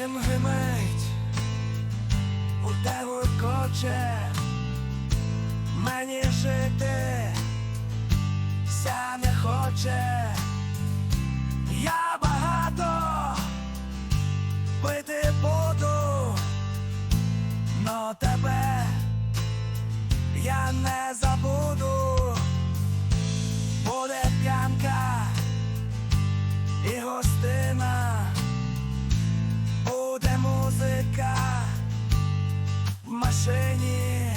Їм гримить, у тебе коче, мені жити, ся не хоче, я багато пити буду, но тебе я не забуду, буде п'янка і гостина, машині,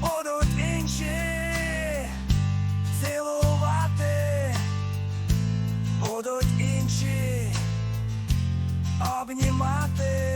будуть інші цілувати, будуть інші обнімати,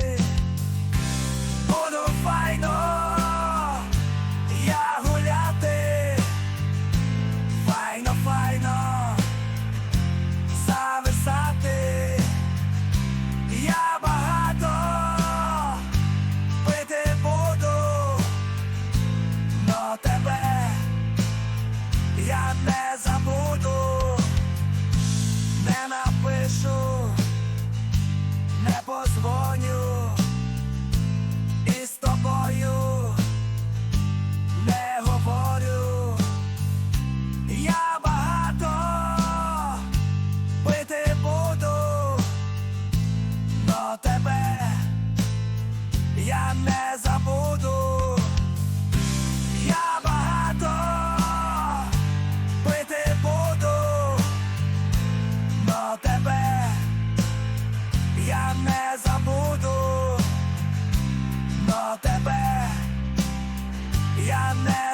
забуду, но тебе я не